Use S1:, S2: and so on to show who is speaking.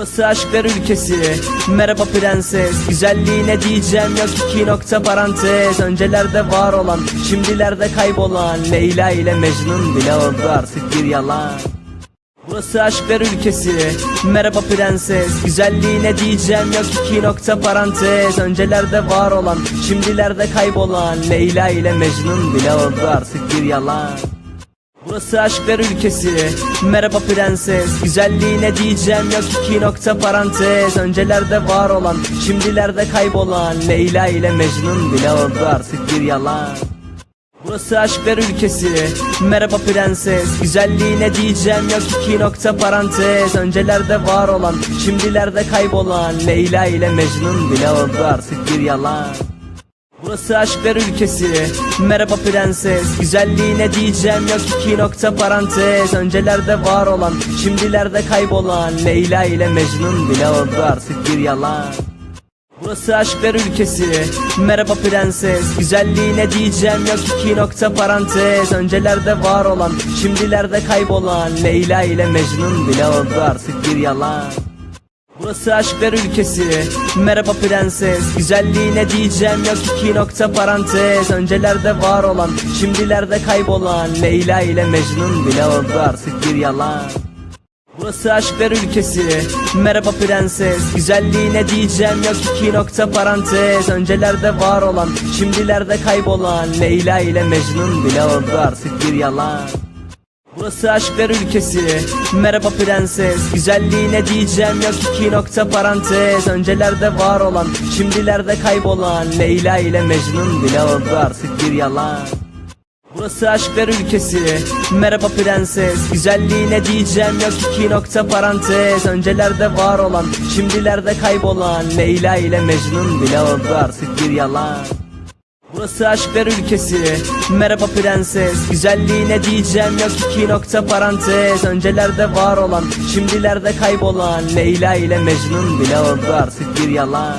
S1: Burası aşklar ülkesi. Merhaba prenses. Güzelliğine diyeceğim yok. İki nokta parantez. Öncelerde var olan Şimdilerde kaybolan. Leyla ile Mecnun bile oldu artık bir yalan. Burası aşklar ülkesi. Merhaba prenses. Güzelliğine diyeceğim yok. İki nokta parantez. Öncelerde var olan Şimdilerde kaybolan. Leyla ile Mecnun bile oldu artık bir yalan Burası aşklar ülkesi. Merhaba prenses. Güzelliğine diyeceğim yok. İki nokta parantez. Öncelerde var olan Şimdilerde kaybolan. Leyla ile Mecnun bile oldu artık bir yalan. Burası aşklar ülkesi. Merhaba prenses. Güzelliğine diyeceğim yok. İki nokta parantez. Öncelerde var olan Şimdilerde kaybolan. Leyla ile Mecnun bile oldu artık bir yalan Burası aşklar ülkesi. Merhaba prenses. Güzelliğine diyeceğim yok. İki nokta parantez. Öncelerde var olan Şimdilerde kaybolan. Leyla ile Mecnun bile oldu artık bir yalan. Burası aşklar ülkesi. Merhaba prenses. Güzelliğine diyeceğim yok. İki nokta parantez. Öncelerde var olan Şimdilerde kaybolan. Leyla ile Mecnun bile oldu artık bir yalan Burası aşklar ülkesi. Merhaba prenses. Güzelliğine diyeceğim yok. İki nokta parantez. Öncelerde var olan Şimdilerde kaybolan. Leyla ile Mecnun bile oldu artık bir yalan. Burası aşklar ülkesi. Merhaba prenses. Güzelliğine diyeceğim yok. İki nokta parantez. Öncelerde var olan Şimdilerde kaybolan. Leyla ile Mecnun bile oldu artık bir yalan Burası aşklar ülkesi. Merhaba prenses. Güzelliğine diyeceğim yok. İki nokta parantez. Öncelerde var olan Şimdilerde kaybolan. Leyla ile Mecnun bile oldu artık bir yalan. Burası aşklar ülkesi. Merhaba prenses. Güzelliğine diyeceğim yok. İki nokta parantez. Öncelerde var olan Şimdilerde kaybolan. Leyla ile Mecnun bile oldu artık bir yalan Burası aşklar ülkesi. Merhaba prenses. Güzelliğine diyeceğim yok. İki nokta parantez. Öncelerde var olan Şimdilerde kaybolan. Leyla ile Mecnun bile oldu artık bir yalan